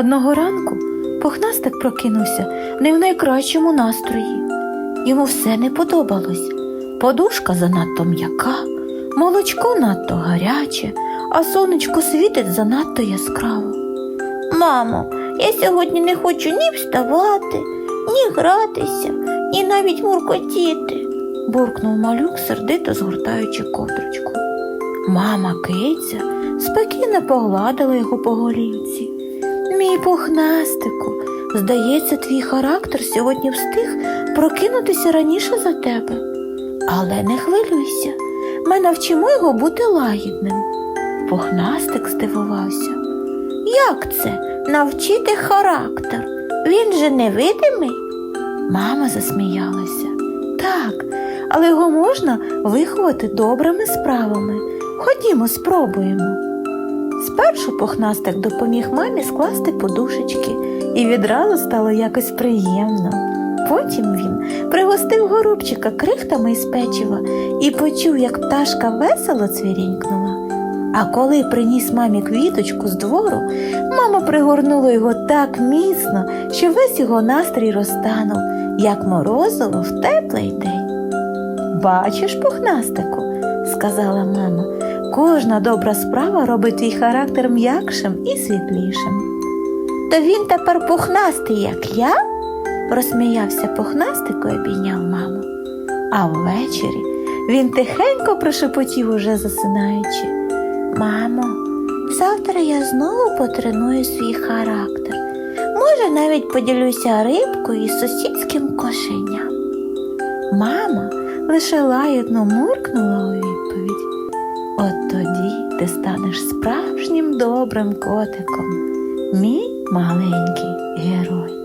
Одного ранку пухнастик прокинувся не в найкращому настрої. Йому все не подобалось. Подушка занадто м'яка, молочко надто гаряче, а сонечко світить занадто яскраво. Мамо, я сьогодні не хочу ні вставати, ні гратися, ні навіть муркотіти, буркнув малюк, сердито згортаючи ковдрочку. Мама киця спокійно погладила його по голівці. Мій пухнастику, здається, твій характер сьогодні встиг прокинутися раніше за тебе. Але не хвилюйся, ми навчимо його бути лагідним. Пухнастик здивувався. Як це навчити характер? Він же невидимий? Мама засміялася. Так, але його можна виховати добрими справами. Ходімо, спробуємо. Спершу пухнастик допоміг мамі скласти подушечки, і відразу стало якось приємно. Потім він пригостив горобчика крихтами із печива і почув, як пташка весело цвірінькнула. А коли приніс мамі квіточку з двору, мама пригорнула його так міцно, що весь його настрій розтанув, як морозиво в теплий день. Бачиш, пухнастику, сказала мама, кожна добра справа робить твій характер м'якшим і світлішим. То він тепер пухнастий, як я? розсміявся пухнастику і обійняв маму. А ввечері він тихенько прошепотів, уже засинаючи. Мамо, завтра я знову потреную свій характер. Може, навіть поділюся рибкою із сусідським кошеням. Мама лише лагідно муркнула у. От тоді ти станеш справжнім добрим котиком, мій маленький герой.